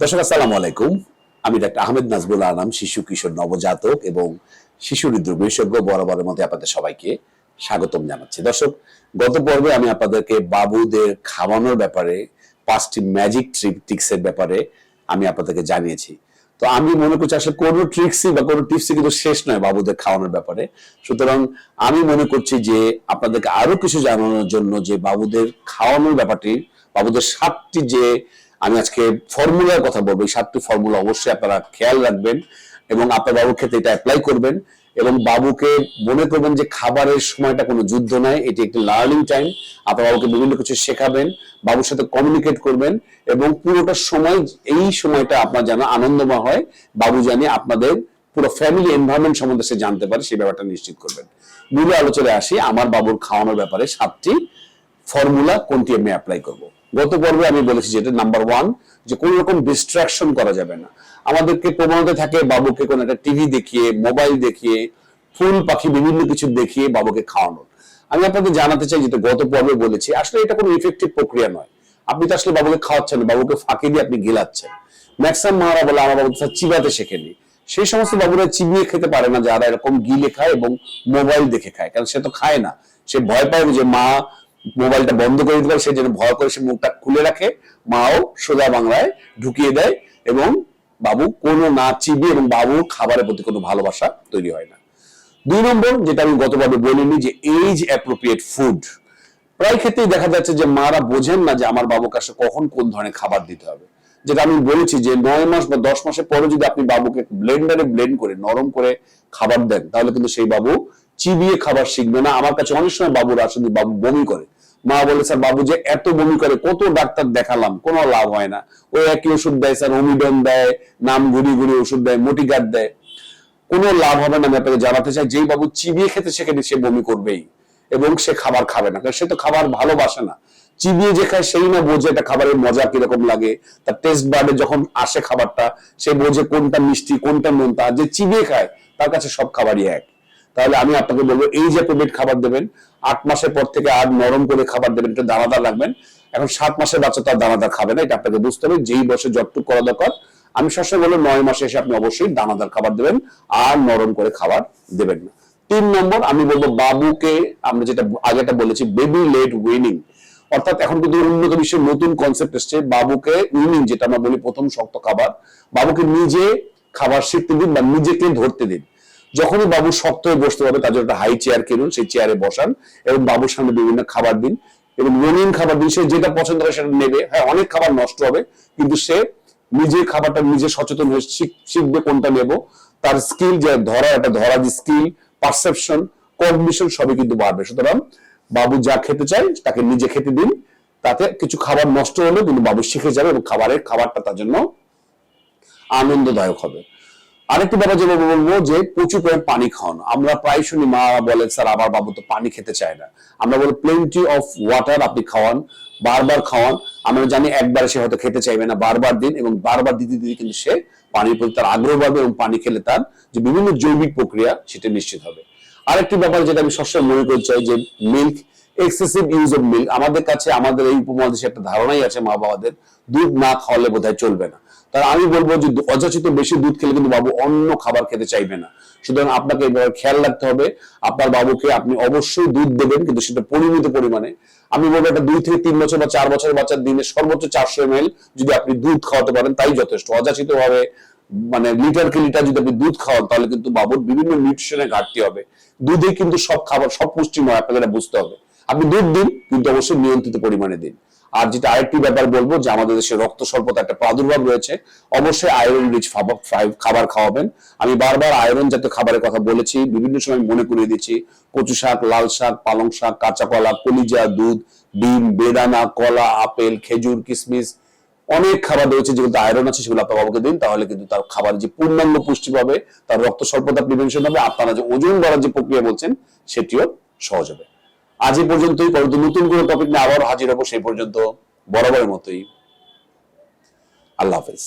দর্শক, আসসালাম আলাইকুম। আমি ডাক্তার আহমেদ নাজবুল আনাম, শিশু, কিশোর, নবজাতক এবং শিশু হৃদরোগ বিশেষজ্ঞ বরাবরের মধ্যে আপনাদের সবাইকে স্বাগতম জানাচ্ছি। দর্শক, গত পর্বে আমি আপনাদেরকে বাবুদের খাওয়ানোর ব্যাপারে, পাঁচটি ম্যাজিক ট্রিপটিক্সের ব্যাপারে আমি আপনাদেরকে জানিয়েছি। তো আমি মনে করছি আসলে কোনো ট্রিক্সই বা কোনো টিপসই কিন্তু শেষ নয় বাবুদের খাওয়ানোর ব্যাপারে। সুতরাং আমি মনে করছি যে আপনাদেরকে আরও কিছু জানানোর জন্য যে বাবুদের খাওয়ানোর ব্যাপারটি, বাবুদের সাতটি যে আমি আজকে ফর্মুলার কথা বলব, এই সাতটি ফর্মুলা অবশ্যই আপনারা খেয়াল রাখবেন এবং আপনার বাবুর ক্ষেত্রে এটা অ্যাপ্লাই করবেন। এবং বাবুকে মনে করবেন যে খাবারের সময়টা কোনো যুদ্ধ নয়, এটি একটি লার্নিং টাইম আপনার বাবুকে বিভিন্ন কিছু শেখাবেন, বাবুর সাথে কমিউনিকেট করবেন এবং পুরোটা সময় এই সময়টা আপনার যেন আনন্দময় হয়, বাবু জানি আপনাদের পুরো ফ্যামিলি এনভায়রনমেন্ট সম্বন্ধে সে জানতে পারে, সেই ব্যাপারটা নিশ্চিত করবেন। মূল আলোচনায় আসি, আমার বাবুর খাওয়ানোর ব্যাপারে সাতটি ফর্মুলা কোনটি আমি অ্যাপ্লাই করব। গত পর্বে আমি বলেছি যেটা নাম্বার ওয়ান যে কোন রকম ডিস্ট্রাকশন করা যাবে না। আমাদেরকে প্রবণতা থাকে বাবুকে কোন একটা টিভি দেখিয়ে মোবাইল দেখিয়ে, ফুল পাখি বিভিন্ন কিছু দেখিয়ে বাবুকে খাওয়ানোর। আমি আপনাদের জানাতে চাই যেটা গত পর্বে বলেছি, আসলে এটা কোনো ইফেক্টিভ প্রক্রিয়া নয়। আপনি তো আসলে বাবুকে খাওয়াচ্ছেন, বাবুকে ফাঁকি দিয়ে আপনি গিলাচ্ছেন ম্যাক্সিমাম মারা বলে আমার বাবু চিবাতে শেখেনি। সেই সমস্ত বাবুরা চিবিয়ে খেতে পারে না, যারা এরকম গিলে খায় এবং মোবাইল দেখে খায়, কারণ সে তো খায় না। সে ভয় পায় যে মা মোবাইলটা বন্ধ করে দিতে পারে সেই জন্য ভয় করে সে মুখটা খুলে রাখে, মাও সোজা বাংলায় ঢুকিয়ে দেয় এবং বাবু কোনো না চিবিয়ে এবং বাবুর খাবারের প্রতি কোনো ভালোবাসা তৈরি হয় না। দুই নম্বর, যেটা আমি গতভাবে বলিনি যে এজ অ্যাপ্রোপ্রিয়েট ফুড প্রায় ক্ষেত্রেই দেখা যাচ্ছে যে মারা বোঝেন না যে আমার বাবুকে আসলে কখন কোন ধরনের খাবার দিতে হবে। যেটা আমি বলেছি যে নয় মাস বা দশ মাসের পরে যদি আপনি বাবুকে ব্লেন্ডারে ব্লেন্ড করে, নরম করে খাবার দেন, তাহলে কিন্তু সেই বাবু চিবিয়ে খাবার শিখবে না। আমার কাছে অনেক সময় বাবুরা আসলে বাবু বমি করে। মা বলে, স্যার বাবু যে এত বমি করে, কত ডাক্তার দেখালাম, কোনো লাভ হয় না। ওই একই ওষুধ দেয়, স্যার অমিডন দেয়, নাম ঘুরি ঘুরি ওষুধ দেয় মোটিগার্ড দেয়। কোনো লাভ হবে না, আমি আপনাকে জানাতে চাই, যেই বাবু চিবিয়ে খেতে সেখানে সে বমি করবেই। এবং সে খাবার খাবে না, কারণ সে তো খাবার ভালোবাসে না। চিবিয়ে যে খায়, সেই না বোঝে এটা খাবারের মজা কীরকম লাগে। তার টেস্ট বার্ডে যখন আসে খাবারটা, সে বোঝে কোনটা মিষ্টি, কোনটা নোনতা, যে চিবিয়ে খায়, তার কাছে সব খাবারই এক। তাহলে আমি আপনাকে বলব, এই যে পেট খাবার দেবেন, আট মাসের পর থেকে আর নরম করে খাবার দেবেন একটু দানাদার রাখবেন এখন সাত মাসের বাচ্চা তার দানাদার খাবে না, এটা আপনাকে বুঝতে হবে, যেই বয়সে যতটুকু করা দরকার। আমি সবসময় বলব, নয় মাসে এসে আপনি অবশ্যই দানাদার খাবার দেবেন, আর নরম করে খাবার দেবেন না। তিন নম্বর, আমি বলব, বাবুকে আমরা যেটা আগেটা বলেছি বেবি লেট উইনিং অর্থাৎ এখন কিন্তু উন্নত বিশ্বের নতুন কনসেপ্ট এসছে, বাবুকে উইনিং যেটা আমরা বলি প্রথম শক্ত খাবার। বাবুকে নিজে খাবার শিখতে দিন বা নিজেকে ধরতে দিন। যখনই বাবু শক্ত হয়ে বসতে পারবে, তার জন্য একটা হাই চেয়ার কিনুন, সেই চেয়ারে বসান এবং বাবুর সামনে বিভিন্ন খাবার দিন এবং রঙিন খাবার দিন। সে যেটা পছন্দ করে সেটা নেবে। হ্যাঁ অনেক খাবার নষ্ট হবে, কিন্তু সে নিজে খাবারটা নিজে সচেতন হয়ে শিখবে কোনটা নেব। তার স্কিল যে ধরা, একটা ধরা যে স্কিল পারসেপশন কগনিশন সবই কিন্তু বাড়বে। সুতরাং বাবু যা খেতে চায়, তাকে নিজে খেতে দিন। তাতে কিছু খাবার নষ্ট হলে কিন্তু বাবু শিখে যাবে এবং খাবারের, খাবারটা তার জন্য আনন্দদায়ক হবে। আরেকটি ব্যাপার যেটা বলব যে প্রচুর পরিমাণ পানি খাওয়ানো। আমরা প্রায় শুনি মা বলেন, স্যার, আমার বাবু তো পানি খেতে চায় না। আমরা বলি প্লেন্টি অফ ওয়াটার আপনি খাওয়ান, বারবার খাওয়ান। আমরা জানি একবার সে হয়তো খেতে চাইবে না বারবার দিন এবং বারবার দিতে দিতে কিন্তু সে পানির প্রতি তার আগ্রহ বাড়বে এবং পানি খেলে তার যে বিভিন্ন জৈবিক প্রক্রিয়া সেটা নিশ্চিত হবে। আরেকটি ব্যাপার যেটা আমি সবসময় মনে করতে চাই যে milk excessive use of milk আমাদের কাছে, আমাদের এই উপমহাদেশে একটা ধারণাই আছে মা বাবাদের, দুধ না খাওয়ালে বোধহয় চলবে না। তার আমি বলব যে অযাচিত বেশি দুধ খেলে কিন্তু বাবু অন্য খাবার খেতে চাইবে না। সুতরাং আপনাকে এবার খেয়াল রাখতে হবে, আপনার বাবুকে আপনি অবশ্যই দুধ দেবেন, কিন্তু সেটা পরিমিত পরিমাণে। আমি বলব একটা দুই থেকে তিন বছর বা চার বছরের বাচ্চার দিনে সর্বোচ্চ চারশো এম যদি আপনি দুধ খাওয়াতে পারেন, তাই যথেষ্ট। অযাচিত ভাবে মানে লিটার কে লিটার যদি আপনি দুধ খাওয়ান, তাহলে কিন্তু বাবুর বিভিন্ন নিউট্রিশনের ঘাটতি হবে। দুধে কিন্তু সব খাবার, সব পুষ্টিময়, আপনাকে এটা বুঝতে হবে। আপনি দুধ দিন, কিন্তু অবশ্যই নিয়ন্ত্রিত পরিমাণে দিন। আর যেটা আরেকটি ব্যাপার বলব যে আমাদের দেশে রক্ত স্বল্পতা একটা প্রাদুর্ভাব রয়েছে, অবশ্যই আয়রন রিচ খাবার খাওয়াবেন। আমি বারবার আয়রন জাতীয় খাবারের কথা বলেছি, বিভিন্ন সময় মনে করিয়ে দিচ্ছি, কচু শাক, লাল শাক, পালং শাক, কাঁচা কলা, কলিজা, দুধ, ডিম, বেদানা, কলা, আপেল, খেজুর কিশমিশ অনেক খাবার রয়েছে যেগুলো আয়রন আছে সেগুলো আপনার বাবাকে দিন, তাহলে কিন্তু তার খাবার যে পূর্ণাঙ্গ পুষ্টি পাবে, তার রক্ত স্বল্পতা প্রিভেনশন হবে আপনারা যে ওজন বাড়ার যে প্রক্রিয়া বলছেন, সেটিও সহজ হবে। আজ এই পর্যন্তই, পরবর্তী নতুন কোনো টপিক নিয়ে আবার হাজির হব সেই পর্যন্ত, বরাবরের মতোই। আল্লাহ হাফেজ।